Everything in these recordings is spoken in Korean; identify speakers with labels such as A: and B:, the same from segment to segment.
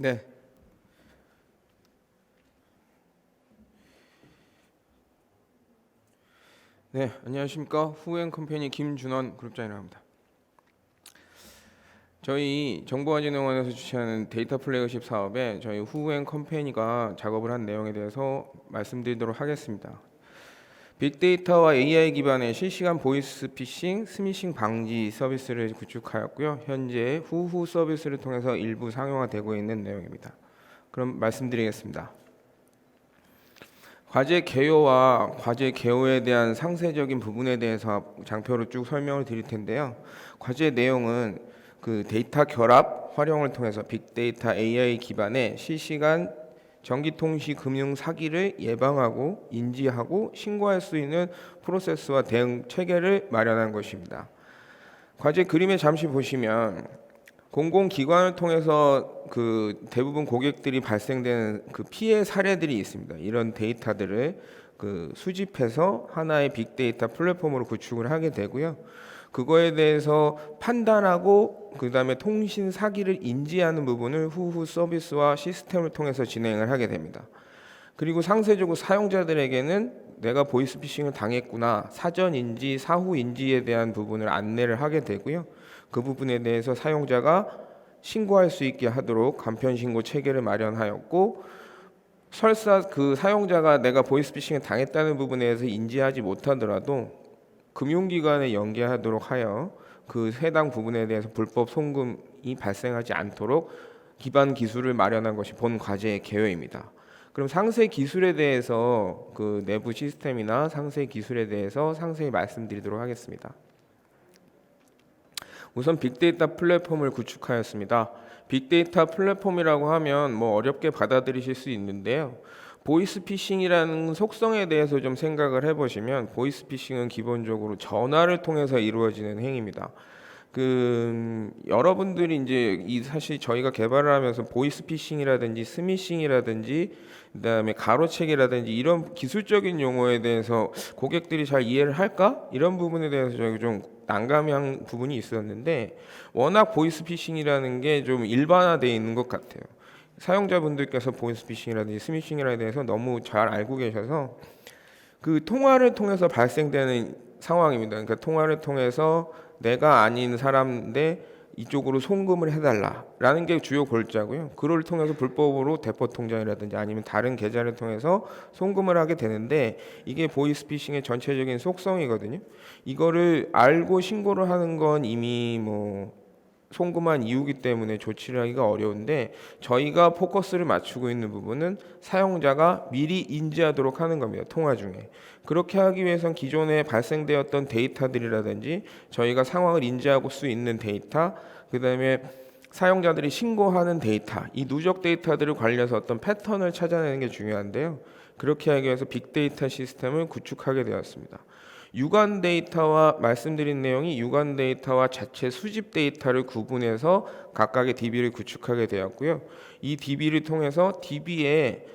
A: 네. 네, 안녕하십니까. 후엔 컴퍼니 김준원 그룹장이라고 합니다. 저희 정보화진흥원에서 주최하는 데이터 플래그십 사업에 저희 후엔 컴퍼니가 작업을 한 내용에 대해서 말씀드리도록 하겠습니다. 빅데이터와 AI 기반의 실시간 보이스 피싱, 스미싱 방지 서비스를 구축하였고요. 현재 후후 서비스를 통해서 일부 상용화되고 있는 내용입니다. 그럼 말씀드리겠습니다. 과제 개요와 과제 개요에 대한 상세적인 부분에 대해서 장표로 쭉 설명을 드릴 텐데요. 과제 내용은 그 데이터 결합 활용을 통해서 빅데이터 AI 기반의 실시간 전기통신 금융 사기를 예방하고 인지하고 신고할 수 있는 프로세스와 대응 체계를 마련한 것입니다. 과제 그림에 잠시 보시면 공공기관을 통해서 그 대부분 고객들이 발생되는 그 피해 사례들이 있습니다. 이런 데이터들을 그 수집해서 하나의 빅데이터 플랫폼으로 구축을 하게 되고요. 그거에 대해서 판단하고 그 다음에 통신 사기를 인지하는 부분을 후후 서비스와 시스템을 통해서 진행을 하게 됩니다. 그리고 상세적으로 사용자들에게는 내가 보이스피싱을 당했구나 사전 인지, 사후 인지에 대한 부분을 안내를 하게 되고요. 그 부분에 대해서 사용자가 신고할 수 있게 하도록 간편 신고 체계를 마련하였고 설사 그 사용자가 내가 보이스피싱을 당했다는 부분에 대해서 인지하지 못하더라도 금융기관에 연계하도록 하여 그 해당 부분에 대해서 불법 송금이 발생하지 않도록 기반 기술을 마련한 것이 본 과제의 개요입니다. 그럼 상세 기술에 대해서 그 내부 시스템이나 상세 기술에 대해서 상세히 말씀드리도록 하겠습니다. 우선 빅데이터 플랫폼을 구축하였습니다. 빅데이터 플랫폼이라고 하면 뭐 어렵게 받아들이실 수 있는데요. 보이스피싱이라는 속성에 대해서 좀 생각을 해보시면 보이스피싱은 기본적으로 전화를 통해서 이루어지는 행위입니다. 그 음, 여러분들이 이제 이 사실 저희가 개발을 하면서 보이스피싱이라든지 스미싱이라든지 그다음에 가로채기라든지 이런 기술적인 용어에 대해서 고객들이 잘 이해를 할까 이런 부분에 대해서 저희가 좀 난감한 부분이 있었는데 워낙 보이스피싱이라는 게 좀 일반화되어 있는 것 같아요. 사용자분들께서 보이스피싱이라든지 스미싱이라에 대해서 너무 잘 알고 계셔서 그 통화를 통해서 발생되는 상황입니다. 그러니까 통화를 통해서 내가 아닌 사람인데 이쪽으로 송금을 해달라라는 게 주요 골자고요. 그걸 통해서 불법으로 대포 통장이라든지 아니면 다른 계좌를 통해서 송금을 하게 되는데 이게 보이스피싱의 전체적인 속성이거든요. 이거를 알고 신고를 하는 건 이미 뭐 송금한 이유기 때문에 조치를 하기가 어려운데 저희가 포커스를 맞추고 있는 부분은 사용자가 미리 인지하도록 하는 겁니다. 통화 중에. 그렇게 하기 위해선 기존에 발생되었던 데이터들이라든지 저희가 상황을 인지하고 수 있는 데이터, 그다음에 사용자들이 신고하는 데이터, 이 누적 데이터들을 관련해서 어떤 패턴을 찾아내는 게 중요한데요. 그렇게 하기 위해서 빅데이터 시스템을 구축하게 되었습니다. 유관 데이터와 말씀드린 내용이 유관 데이터와 자체 수집 데이터를 구분해서 각각의 DB를 구축하게 되었고요. 이 DB를 통해서 DB에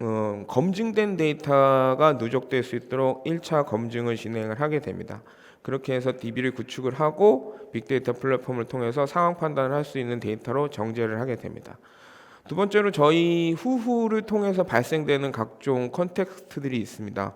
A: 어, 검증된 데이터가 누적될 수 있도록 1차 검증을 진행을 하게 됩니다. 그렇게 해서 DB를 구축을 하고 빅데이터 플랫폼을 통해서 상황 판단을 할 수 있는 데이터로 정제를 하게 됩니다. 두 번째로 저희 후후를 통해서 발생되는 각종 컨텍스트들이 있습니다.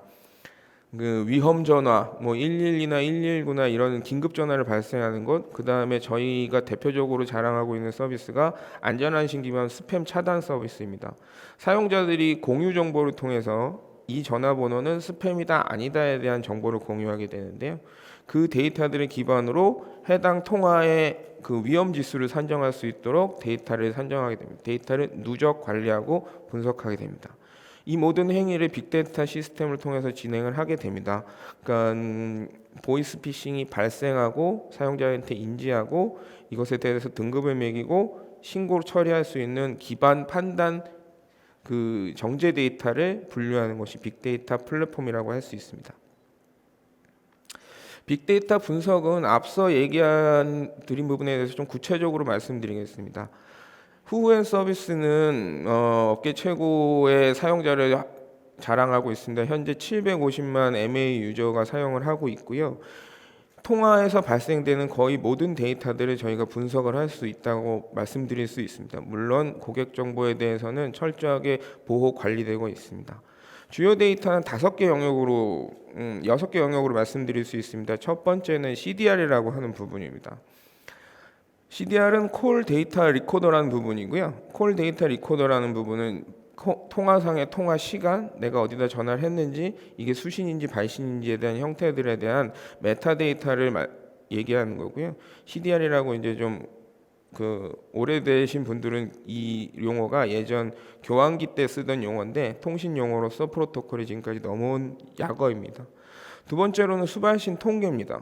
A: 그 위험 전화, 뭐 112나 119나 이런 긴급 전화를 발생하는 것, 그 다음에 저희가 대표적으로 자랑하고 있는 서비스가 안전안심 기반 스팸 차단 서비스입니다. 사용자들이 공유 정보를 통해서 이 전화번호는 스팸이다 아니다에 대한 정보를 공유하게 되는데요. 그 데이터들을 기반으로 해당 통화의 그 위험 지수를 산정할 수 있도록 데이터를 산정하게 됩니다. 데이터를 누적 관리하고 분석하게 됩니다. 이 모든 행위를 빅데이터 시스템을 통해서 진행을 하게 됩니다. 그러니까 음, 보이스피싱이 발생하고 사용자한테 인지하고 이것에 대해서 등급을 매기고 신고를 처리할 수 있는 기반 판단 그 정제 데이터를 분류하는 것이 빅데이터 플랫폼이라고 할 수 있습니다. 빅데이터 분석은 앞서 얘기한 드린 부분에 대해서 좀 구체적으로 말씀드리겠습니다. 후엔 서비스는 어, 업계 최고의 사용자를 자랑하고 있습니다. 현재 750만 MA 유저가 사용을 하고 있고요. 통화에서 발생되는 거의 모든 데이터들을 저희가 분석을 할 수 있다고 말씀드릴 수 있습니다. 물론 고객 정보에 대해서는 철저하게 보호 관리되고 있습니다. 주요 데이터는 다섯 개 영역으로 음, 여섯 개 영역으로 말씀드릴 수 있습니다. 첫 번째는 CDR이라고 하는 부분입니다. CDR은 콜 데이터 리코더라는 부분이고요. 콜 데이터 리코더라는 부분은 코- 통화상의 통화 시간, 내가 어디다 전화를 했는지, 이게 수신인지 발신인지에 대한 형태들에 대한 메타데이터를 마- 얘기하는 거고요. CDR이라고 이제 좀 그 오래되신 분들은 이 용어가 예전 교환기 때 쓰던 용어인데 통신 용어로서 프로토콜이 지금까지 넘어온 약어입니다. 두 번째로는 수발신 통계입니다.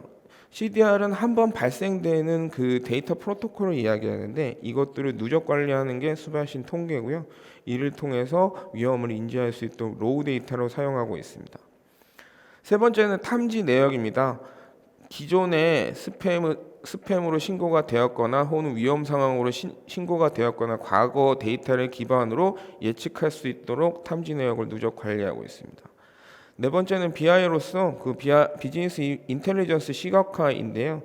A: CDR은 한 번 발생되는 그 데이터 프로토콜을 이야기하는데 이것들을 누적 관리하는 게 수발신 통계고요. 이를 통해서 위험을 인지할 수 있도록 로우 데이터로 사용하고 있습니다. 세 번째는 탐지 내역입니다. 기존에 스팸 스팸으로 신고가 되었거나 혹은 위험 상황으로 신, 신고가 되었거나 과거 데이터를 기반으로 예측할 수 있도록 탐지 내역을 누적 관리하고 있습니다. 네 번째는 BI로서 그 비아, 비즈니스 이- 인텔리전스 시각화인데요.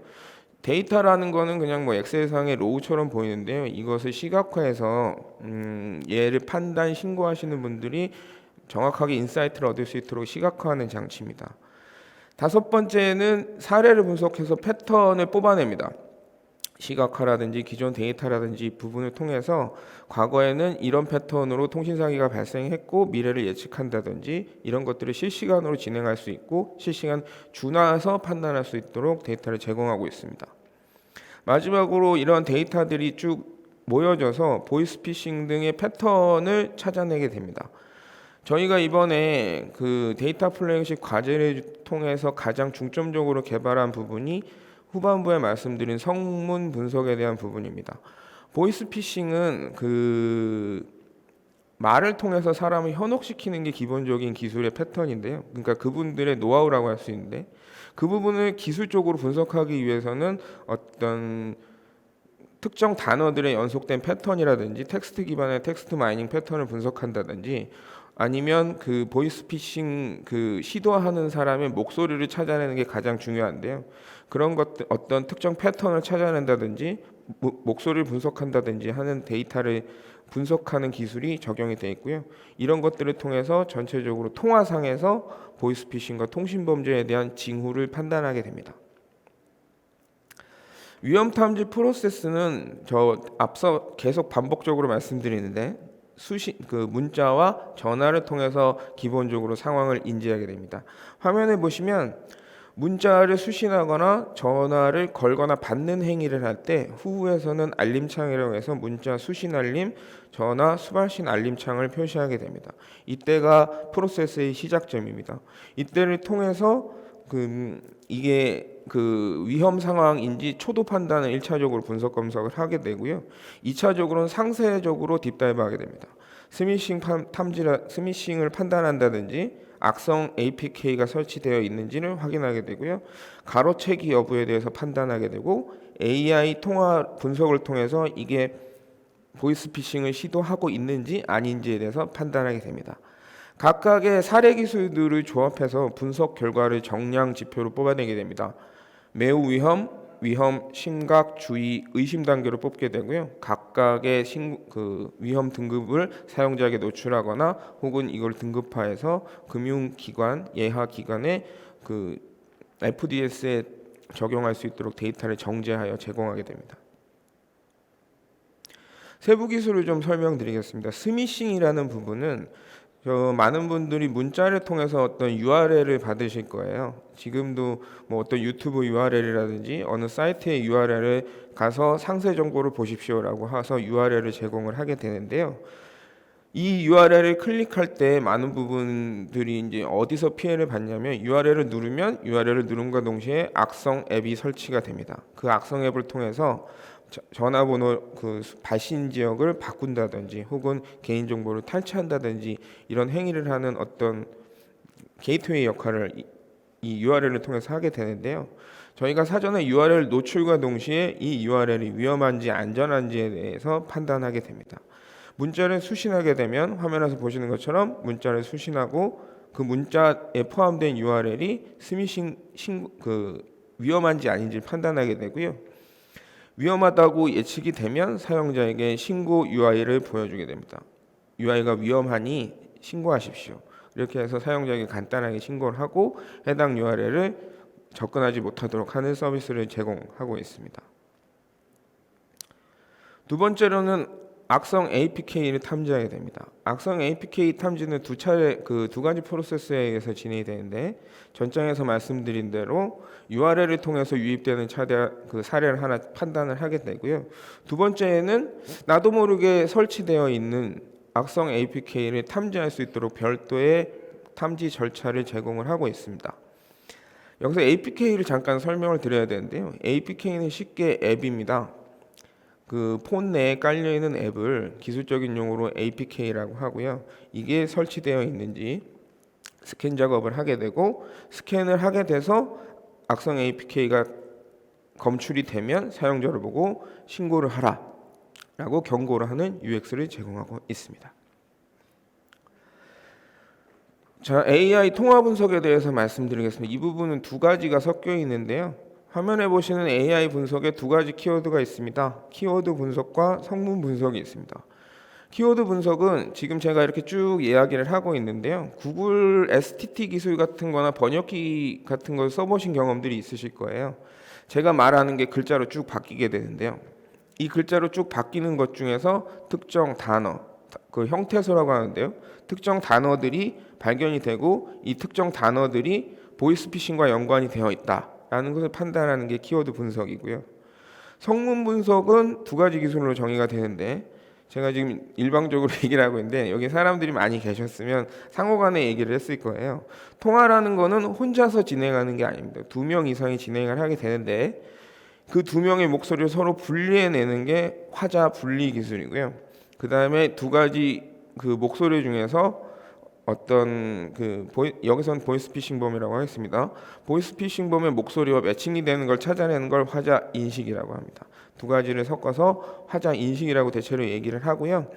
A: 데이터라는 거는 그냥 뭐 엑셀상의 로우처럼 보이는데요. 이것을 시각화해서 음, 얘를 판단 신고하시는 분들이 정확하게 인사이트를 얻을 수 있도록 시각화하는 장치입니다. 다섯 번째는 사례를 분석해서 패턴을 뽑아냅니다. 시각화라든지 기존 데이터라든지 부분을 통해서 과거에는 이런 패턴으로 통신 사기가 발생했고 미래를 예측한다든지 이런 것들을 실시간으로 진행할 수 있고 실시간 준화해서 판단할 수 있도록 데이터를 제공하고 있습니다. 마지막으로 이런 데이터들이 쭉 모여져서 보이스피싱 등의 패턴을 찾아내게 됩니다. 저희가 이번에 그 데이터 플래그십 과제를 통해서 가장 중점적으로 개발한 부분이 후반부에 말씀드린 성문 분석에 대한 부분입니다. 보이스 피싱은 그 말을 통해서 사람을 현혹시키는 게 기본적인 기술의 패턴인데요. 그러니까 그분들의 노하우라고 할 수 있는데 그 부분을 기술적으로 분석하기 위해서는 어떤 특정 단어들의 연속된 패턴이라든지 텍스트 기반의 텍스트 마이닝 패턴을 분석한다든지 아니면 그 보이스피싱 그 시도하는 사람의 목소리를 찾아내는 게 가장 중요한데요. 그런 것들 어떤 특정 패턴을 찾아낸다든지 모- 목소리를 분석한다든지 하는 데이터를 분석하는 기술이 적용이 되어 있고요. 이런 것들을 통해서 전체적으로 통화상에서 보이스피싱과 통신 범죄에 대한 징후를 판단하게 됩니다. 위험 탐지 프로세스는 저 앞서 계속 반복적으로 말씀드리는데 수신 그 문자와 전화를 통해서 기본적으로 상황을 인지하게 됩니다. 화면에 보시면 문자를 수신하거나 전화를 걸거나 받는 행위를 할 때 후에서는 알림창이라고 해서 문자 수신 알림, 전화 수발신 알림창을 표시하게 됩니다. 이때가 프로세스의 시작점입니다. 이때를 통해서 그 음, 이게 그 위험 상황인지 초도 판단을 1차적으로 분석 검색을 하게 되고요. 2차적으로는 상세적으로 딥다이브 하게 됩니다. 스미싱 탐- 탐지라 스미싱을 판단한다든지 악성 APK가 설치되어 있는지를 확인하게 되고요. 가로채기 여부에 대해서 판단하게 되고 AI 통화 분석을 통해서 이게 보이스피싱을 시도하고 있는지 아닌지에 대해서 판단하게 됩니다. 각각의 사례 기술들을 조합해서 분석 결과를 정량 지표로 뽑아내게 됩니다. 매우 위험, 위험, 심각, 주의, 의심 단계로 뽑게 되고요. 각각의 신, 그 위험 등급을 사용자에게 노출하거나 혹은 이걸 등급화해서 금융기관, 예하 기관에 그 FDS에 적용할 수 있도록 데이터를 정제하여 제공하게 됩니다. 세부 기술을 좀 설명드리겠습니다. 스미싱이라는 부분은 저 많은 분들이 문자를 통해서 어떤 URL을 받으실 거예요. 지금도 뭐 어떤 유튜브 URL이라든지 어느 사이트의 URL을 가서 상세 정보를 보십시오라고 해서 URL을 제공을 하게 되는데요. 이 URL을 클릭할 때 많은 부분들이 이제 어디서 피해를 받냐면 URL을 누르면 URL을 누름과 동시에 악성 앱이 설치가 됩니다. 그 악성 앱을 통해서 저- 전화번호 그 발신 지역을 바꾼다든지 혹은 개인 정보를 탈취한다든지 이런 행위를 하는 어떤 게이트웨이 역할을 이, 이 URL을 통해서 하게 되는데요. 저희가 사전에 URL 노출과 동시에 이 URL이 위험한지 안전한지에 대해서 판단하게 됩니다. 문자를 수신하게 되면 화면에서 보시는 것처럼 문자를 수신하고 그 문자에 포함된 URL이 스미싱 신, 그 위험한지 아닌지 판단하게 되고요. 위험하다고 예측이 되면 사용자에게 신고 UI를 보여주게 됩니다. UI가 위험하니 신고하십시오. 이렇게 해서 사용자에게 간단하게 신고를 하고 해당 URL을 접근하지 못하도록 하는 서비스를 제공하고 있습니다. 두 번째로는 악성 APK를 탐지하게 됩니다. 악성 APK 탐지는 두 차례 그 두 가지 프로세스에 의해서 진행이 되는데 전장에서 말씀드린 대로 URL을 통해서 유입되는 차대 그 사례를 하나 판단을 하게 되고요. 두 번째는 나도 모르게 설치되어 있는 악성 APK를 탐지할 수 있도록 별도의 탐지 절차를 제공을 하고 있습니다. 여기서 APK를 잠깐 설명을 드려야 되는데요. APK는 쉽게 앱입니다. 그 폰 내에 깔려 있는 앱을 기술적인 용어로 APK라고 하고요. 이게 설치되어 있는지 스캔 작업을 하게 되고 스캔을 하게 돼서 악성 APK가 검출이 되면 사용자를 보고 신고를 하라라고 경고를 하는 UX를 제공하고 있습니다. 자, AI 통화 분석에 대해서 말씀드리겠습니다. 이 부분은 두 가지가 섞여 있는데요. 화면에 보시는 AI 분석에 두 가지 키워드가 있습니다. 키워드 분석과 성문 분석이 있습니다. 키워드 분석은 지금 제가 이렇게 쭉 이야기를 하고 있는데요. 구글 STT 기술 같은 거나 번역기 같은 걸 써보신 경험들이 있으실 거예요. 제가 말하는 게 글자로 쭉 바뀌게 되는데요. 이 글자로 쭉 바뀌는 것 중에서 특정 단어, 그 형태소라고 하는데요. 특정 단어들이 발견이 되고 이 특정 단어들이 보이스피싱과 연관이 되어 있다 라는 것을 판단하는 게 키워드 분석이고요. 성문 분석은 두 가지 기술로 정의가 되는데 제가 지금 일방적으로 얘기를 하고 있는데 여기 사람들이 많이 계셨으면 상호 간에 얘기를 했을 거예요. 통화라는 거는 혼자서 진행하는 게 아닙니다. 두 명 이상이 진행을 하게 되는데 그 두 명의 목소리를 서로 분리해내는 게 화자 분리 기술이고요. 그 다음에 두 가지 그 목소리 중에서 어떤 그 보이, 여기선 보이스피싱범이라고 하겠습니다. 보이스피싱범의 목소리와 매칭이 되는 걸 찾아내는 걸 화자 인식이라고 합니다. 두 가지를 섞어서 화자 인식이라고 대체로 얘기를 하고요.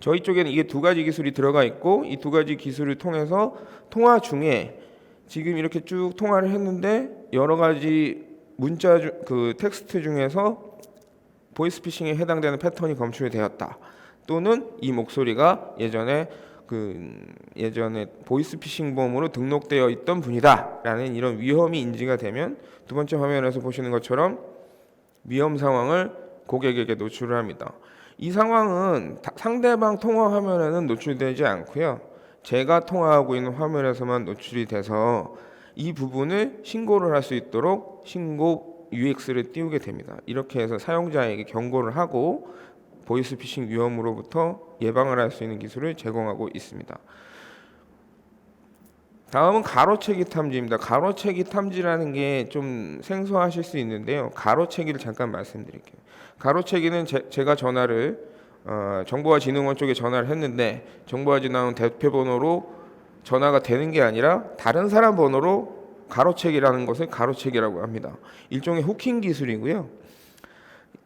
A: 저희 쪽에는 이게 두 가지 기술이 들어가 있고 이 두 가지 기술을 통해서 통화 중에 지금 이렇게 쭉 통화를 했는데 여러 가지 문자 주, 그 텍스트 중에서 보이스피싱에 해당되는 패턴이 검출이 되었다. 또는 이 목소리가 예전에 그 예전에 보이스피싱범으로 등록되어 있던 분이다라는 이런 위험이 인지가 되면 두 번째 화면에서 보시는 것처럼 위험 상황을 고객에게 노출을 합니다. 이 상황은 다- 상대방 통화 화면에는 노출되지 않고요. 제가 통화하고 있는 화면에서만 노출이 돼서 이 부분을 신고를 할 수 있도록 신고 UX를 띄우게 됩니다. 이렇게 해서 사용자에게 경고를 하고 보이스피싱 위험으로부터 예방을 할 수 있는 기술을 제공하고 있습니다. 다음은 가로채기 탐지입니다. 가로채기 탐지라는 게 좀 생소하실 수 있는데요. 가로채기를 잠깐 말씀드릴게요. 가로채기는 제, 제가 전화를 어, 정보화진흥원 쪽에 전화를 했는데 정보화진흥원 대표 번호로 전화가 되는 게 아니라 다른 사람 번호로 가로채기라는 것을 가로채기라고 합니다. 일종의 후킹 기술이고요.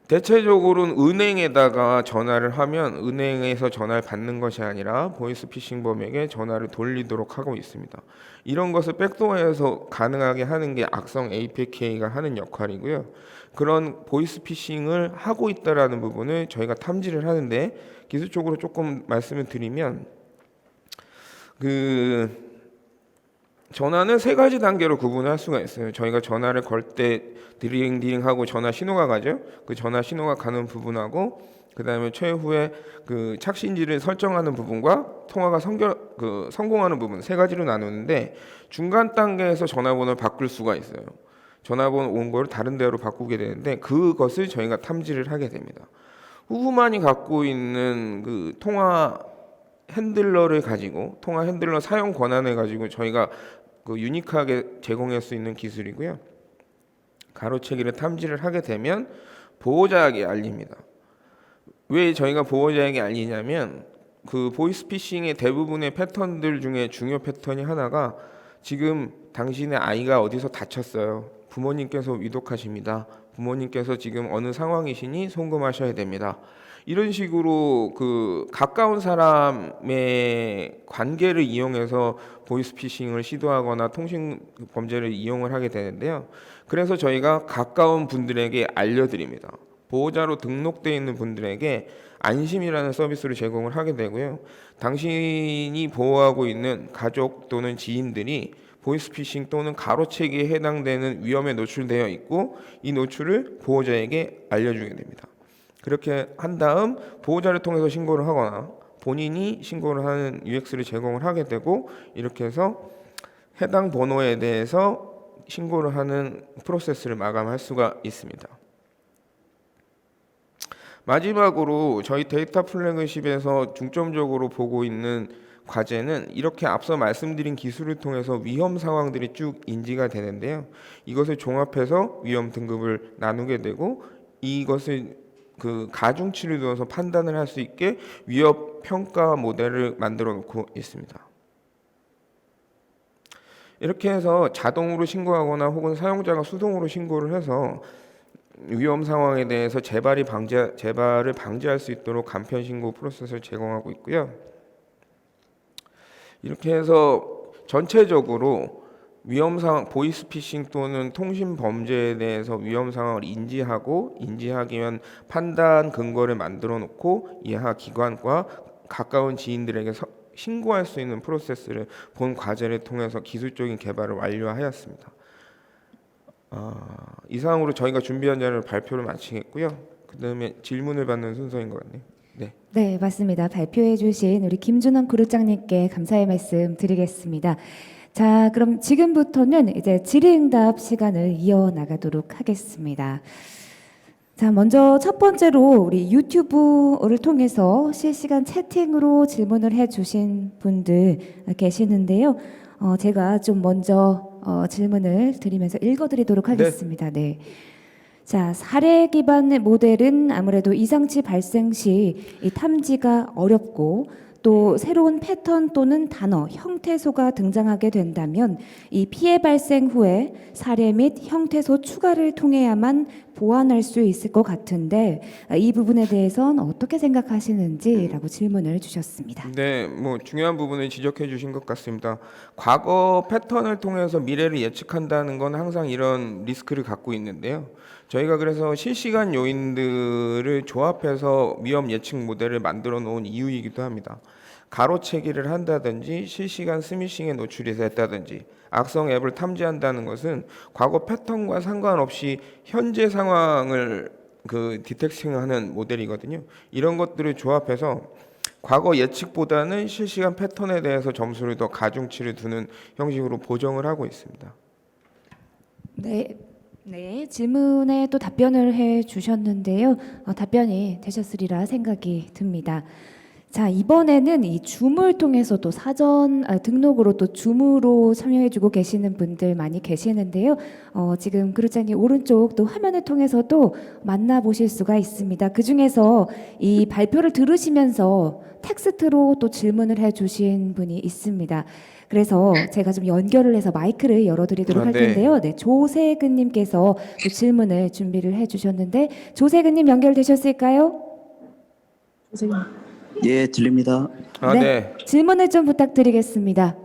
A: 대체적으로는 은행에다가 전화를 하면 은행에서 전화를 받는 것이 아니라 보이스피싱범에게 전화를 돌리도록 하고 있습니다. 이런 것을 백도어에서 가능하게 하는 게 악성 APK가 하는 역할이고요. 그런 보이스피싱을 하고 있다라는 부분을 저희가 탐지를 하는데 기술적으로 조금 말씀을 드리면 그 전화는 세 가지 단계로 구분할 수가 있어요. 저희가 전화를 걸때 드링 드링하고 전화 신호가 가죠. 그 전화 신호가 가는 부분하고 그다음에 최후에 그 착신지를 설정하는 부분과 통화가 성결 그 성공하는 부분 세 가지로 나누는데 중간 단계에서 전화번호를 바꿀 수가 있어요. 전화번호 온 거를 다른 데로 바꾸게 되는데 그것을 저희가 탐지를 하게 됩니다. 후보만이 갖고 있는 그 통화 핸들러를 가지고 통화 핸들러 사용 권한을 가지고 저희가 그 유니크하게 제공할 수 있는 기술이고요. 가로채기를 탐지를 하게 되면 보호자에게 알립니다. 왜 저희가 보호자에게 알리냐면 그 보이스피싱의 대부분의 패턴들 중에 중요 패턴이 하나가 지금 당신의 아이가 어디서 다쳤어요. 부모님께서 위독하십니다. 부모님께서 지금 어느 상황이시니 송금하셔야 됩니다. 이런 식으로 그 가까운 사람의 관계를 이용해서 보이스피싱을 시도하거나 통신 범죄를 이용을 하게 되는데요. 그래서 저희가 가까운 분들에게 알려드립니다. 보호자로 등록되어 있는 분들에게 안심이라는 서비스를 제공을 하게 되고요. 당신이 보호하고 있는 가족 또는 지인들이 보이스피싱 또는 가로채기에 해당되는 위험에 노출되어 있고 이 노출을 보호자에게 알려주게 됩니다. 그렇게 한 다음 보호자를 통해서 신고를 하거나 본인이 신고를 하는 UX를 제공을 하게 되고 이렇게 해서 해당 번호에 대해서 신고를 하는 프로세스를 마감할 수가 있습니다. 마지막으로 저희 데이터 플래그십에서 중점적으로 보고 있는 과제는 이렇게 앞서 말씀드린 기술을 통해서 위험 상황들이 쭉 인지가 되는데요. 이것을 종합해서 위험 등급을 나누게 되고 이것을 그 가중치를 두어서 판단을 할 수 있게 위협 평가 모델을 만들어 놓고 있습니다. 이렇게 해서 자동으로 신고하거나 혹은 사용자가 수동으로 신고를 해서 위험 상황에 대해서 재발이 방지 재발을 방지할 수 있도록 간편 신고 프로세스를 제공하고 있고요. 이렇게 해서 전체적으로 위험 상황 보이스피싱 또는 통신 범죄에 대해서 위험 상황을 인지하고 인지하기 위한 판단 근거를 만들어 놓고 이하 기관과 가까운 지인들에게 서- 신고할 수 있는 프로세스를 본 과제를 통해서 기술적인 개발을 완료하였습니다. 아, 이상으로 저희가 준비한 자료를 발표를 마치겠고요. 그다음에 질문을 받는 순서인 것 같네요. 네.
B: 네, 맞습니다. 발표해 주신 우리 김준원 그룹장님께 감사의 말씀 드리겠습니다. 자, 그럼 지금부터는 이제 질의응답 시간을 이어나가도록 하겠습니다. 자, 먼저 첫 번째로 우리 유튜브를 통해서 실시간 채팅으로 질문을 해 주신 분들 계시는데요. 어, 제가 좀 먼저 어, 질문을 드리면서 읽어 드리도록 하겠습니다. 네. 자, 사례 기반 모델은 아무래도 이상치 발생 시이 탐지가 어렵고 또 새로운 패턴 또는 단어, 형태소가 등장하게 된다면 이 피해 발생 후에 사례 및 형태소 추가를 통해야만 보완할 수 있을 것 같은데 이 부분에 대해서는 어떻게 생각하시는지라고 질문을 주셨습니다.
A: 네, 뭐 중요한 부분을 지적해 주신 것 같습니다. 과거 패턴을 통해서 미래를 예측한다는 건 항상 이런 리스크를 갖고 있는데요. 저희가 그래서 실시간 요인들을 조합해서 위험 예측 모델을 만들어 놓은 이유이기도 합니다. 가로채기를 한다든지 실시간 스미싱에 노출이 됐다든지 악성 앱을 탐지한다는 것은 과거 패턴과 상관없이 현재 상황을 그 디텍팅하는 모델이거든요. 이런 것들을 조합해서 과거 예측보다는 실시간 패턴에 대해서 점수를 더 가중치를 두는 형식으로 보정을 하고 있습니다.
B: 네. 네, 질문에 또 답변을 해 주셨는데요. 어, 답변이 되셨으리라 생각이 듭니다. 자, 이번에는 이 줌을 통해서도 사전 아, 등록으로 또 줌으로 참여해 주고 계시는 분들 많이 계시는데요. 어, 지금 그루자님 오른쪽 또 화면을 통해서도 만나보실 수가 있습니다. 그 중에서 이 발표를 들으시면서 텍스트로 또 질문을 해 주신 분이 있습니다. 그래서 제가 좀 연결을 해서 마이크를 열어드리도록
A: 아,
B: 할
A: 네.
B: 텐데요. 네, 조세근님께서 또 질문을 준비를 해주셨는데 조세근님 연결되셨을까요?
C: 예, 들립니다.
A: 아,
B: 네.
A: 네.
B: 질문을 좀 부탁드리겠습니다.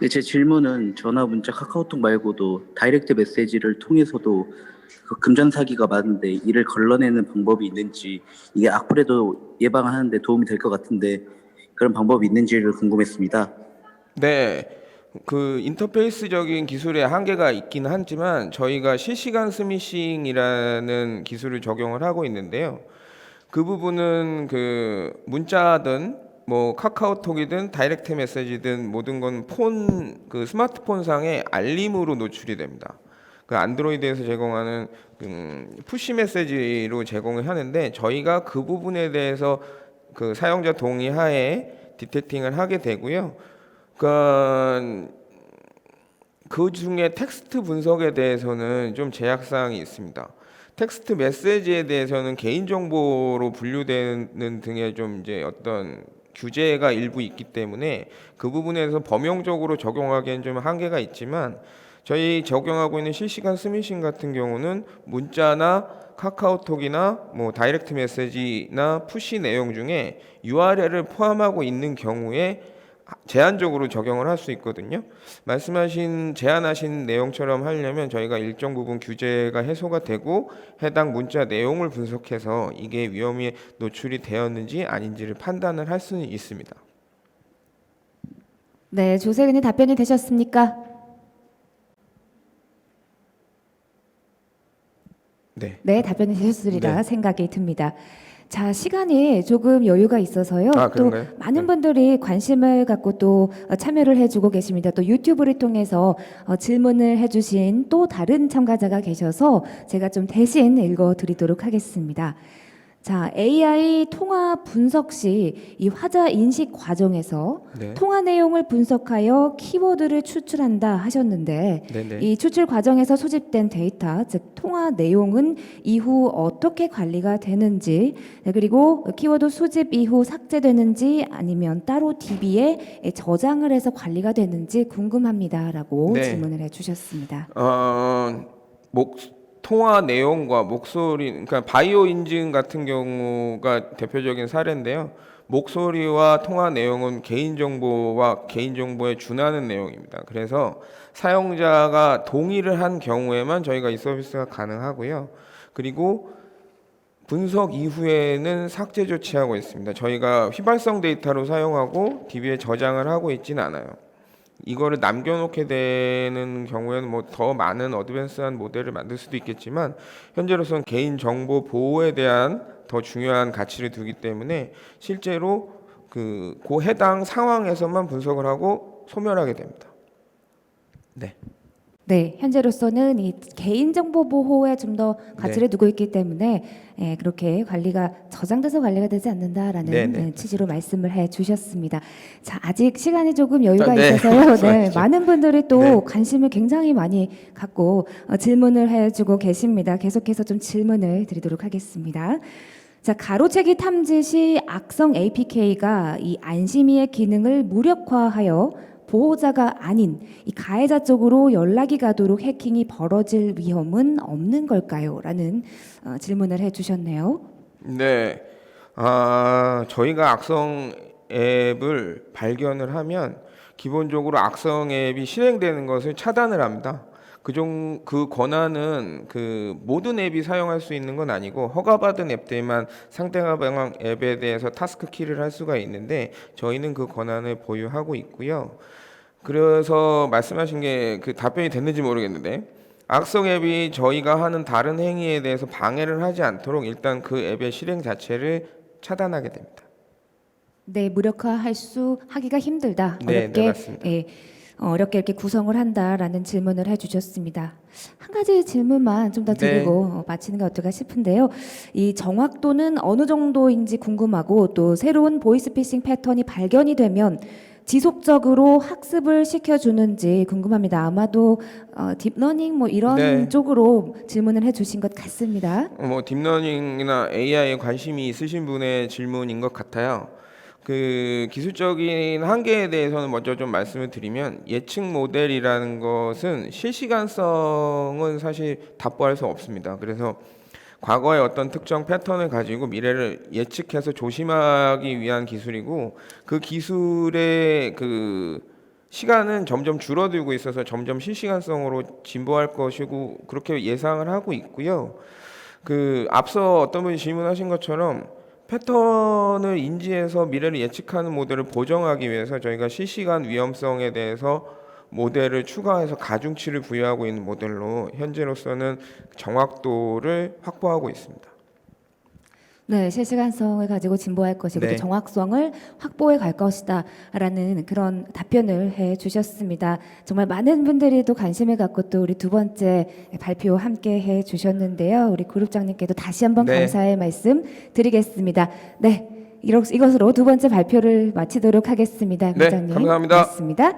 C: 네, 제 질문은 전화, 문자, 카카오톡 말고도 다이렉트 메시지를 통해서도 그 금전 사기가 많은데 이를 걸러내는 방법이 있는지 이게 악플에도 예방하는데 도움이 될 것 같은데 그런 방법이 있는지를 궁금했습니다.
A: 네. 그 인터페이스적인 기술의 한계가 있긴 하지만 저희가 실시간 스미싱이라는 기술을 적용을 하고 있는데요. 그 부분은 그 문자든 뭐 카카오톡이든 다이렉트 메시지든 모든 건 폰 그 스마트폰 상의 알림으로 노출이 됩니다. 그 안드로이드에서 제공하는 음, 푸시 메시지로 제공을 하는데 저희가 그 부분에 대해서 그 사용자 동의 하에 디텍팅을 하게 되고요. 그러니까 그 중에 텍스트 분석에 대해서는 좀 제약 사항이 있습니다. 텍스트 메시지에 대해서는 개인 정보로 분류되는 등의 좀 이제 어떤 규제가 일부 있기 때문에 그 부분에서 범용적으로 적용하기엔 좀 한계가 있지만 저희 적용하고 있는 실시간 스미싱 같은 경우는 문자나 카카오톡이나 뭐 다이렉트 메시지나 푸시 내용 중에 URL을 포함하고 있는 경우에 제한적으로 적용을 할 수 있거든요. 말씀하신 제한하신 내용처럼 하려면 저희가 일정 부분 규제가 해소가 되고 해당 문자 내용을 분석해서 이게 위험에 노출이 되었는지 아닌지를 판단을 할 수는 있습니다.
B: 네, 조세근님 답변이 되셨습니까?
A: 네.
B: 네, 답변이 되셨으리라
A: 네.
B: 생각이 듭니다. 자, 시간이 조금 여유가 있어서요.
A: 아,
B: 또
A: 그런가요?
B: 많은
A: 네.
B: 분들이 관심을 갖고 또 어, 참여를 해주고 계십니다. 또 유튜브를 통해서 어, 질문을 해주신 또 다른 참가자가 계셔서 제가 좀 대신 읽어드리도록 하겠습니다. 자, AI 통화 분석 시 이 화자 인식 과정에서
A: 네.
B: 통화 내용을 분석하여 키워드를 추출한다 하셨는데
A: 네, 네.
B: 이 추출 과정에서 소집된 데이터, 즉 통화 내용은 이후 어떻게 관리가 되는지, 네, 그리고 키워드 수집 이후 삭제되는지 아니면 따로 DB에 저장을 해서 관리가 되는지 궁금합니다라고
A: 네.
B: 질문을 해주셨습니다.
A: 어, 목 통화 내용과 목소리, 그러니까 바이오 인증 같은 경우가 대표적인 사례인데요. 목소리와 통화 내용은 개인 정보와 개인 정보에 준하는 내용입니다. 그래서 사용자가 동의를 한 경우에만 저희가 이 서비스가 가능하고요. 그리고 분석 이후에는 삭제 조치하고 있습니다. 저희가 휘발성 데이터로 사용하고 DB에 저장을 하고 있지는 않아요. 이거를 남겨놓게 되는 경우에는 뭐 더 많은 어드밴스한 모델을 만들 수도 있겠지만 현재로서는 개인 정보 보호에 대한 더 중요한 가치를 두기 때문에 실제로 그, 그 해당 상황에서만 분석을 하고 소멸하게 됩니다. 네.
B: 네, 현재로서는 이 개인정보 보호에 좀 더 가치를 두고 있기 때문에 예, 그렇게 관리가 저장돼서 관리가 되지 않는다라는
A: 네, 네.
B: 예, 취지로 말씀을 해 주셨습니다. 자, 아직 시간이 조금 여유가
A: 아, 네.
B: 있어서요. 네. 많은 분들이 또
A: 네.
B: 관심을 굉장히 많이 갖고 어, 질문을 해주고 계십니다. 계속해서 좀 질문을 드리도록 하겠습니다. 자, 가로채기 탐지 시 악성 APK가 이 안심이의 기능을 무력화하여 보호자가 아닌 이 가해자 쪽으로 연락이 가도록 해킹이 벌어질 위험은 없는 걸까요? 라는 어, 질문을 해 주셨네요.
A: 네. 아, 저희가 악성 앱을 발견을 하면 기본적으로 악성 앱이 실행되는 것을 차단을 합니다. 그종 그 권한은 그 모든 앱이 사용할 수 있는 건 아니고 허가받은 앱들만 상대방 앱에 대해서 타스크 키를 할 수가 있는데 저희는 그 권한을 보유하고 있고요. 그래서 말씀하신 게 그 답변이 됐는지 모르겠는데 악성 앱이 저희가 하는 다른 행위에 대해서 방해를 하지 않도록 일단 그 앱의 실행 자체를 차단하게 됩니다.
B: 네, 무력화할 수 하기가 힘들다.
A: 네,
B: 어렵게
A: 네, 맞습니다.
B: 예, 어, 어렵게 이렇게 구성을 한다라는 질문을 해주셨습니다. 한 가지 질문만 좀 더
A: 네.
B: 드리고 어, 마치는 게 어떨까 싶은데요. 이 정확도는 어느 정도인지 궁금하고 또 새로운 보이스피싱 패턴이 발견이 되면 지속적으로 학습을 시켜주는지 궁금합니다. 아마도 어, 딥러닝 뭐 이런
A: 네.
B: 쪽으로 질문을 해주신 것 같습니다.
A: 어, 뭐 딥러닝이나 AI에 관심이 있으신 분의 질문인 것 같아요. 그 기술적인 한계에 대해서는 먼저 좀 말씀을 드리면 예측 모델이라는 것은 실시간성은 사실 답보할 수 없습니다. 그래서 과거의 어떤 특정 패턴을 가지고 미래를 예측해서 조심하기 위한 기술이고 그 기술의 그 시간은 점점 줄어들고 있어서 점점 실시간성으로 진보할 것이고 그렇게 예상을 하고 있고요. 그 앞서 어떤 분이 질문하신 것처럼 패턴을 인지해서 미래를 예측하는 모델을 보정하기 위해서 저희가 실시간 위험성에 대해서 모델을 추가해서 가중치를 부여하고 있는 모델로 현재로서는 정확도를 확보하고 있습니다.
B: 네, 실시간성을 가지고 진보할 것이고
A: 네.
B: 또 정확성을 확보해 갈 것이다라는 그런 답변을 해 주셨습니다. 정말 많은 분들이 또 관심을 갖고 또 우리 두 번째 발표 함께 해 주셨는데요. 우리 그룹장님께도 다시 한번
A: 네.
B: 감사의 말씀 드리겠습니다. 네. 이렇- 이것으로 두 번째 발표를 마치도록 하겠습니다.
A: 네,
B: 부장님.
A: 감사합니다.
B: 고맙습니다.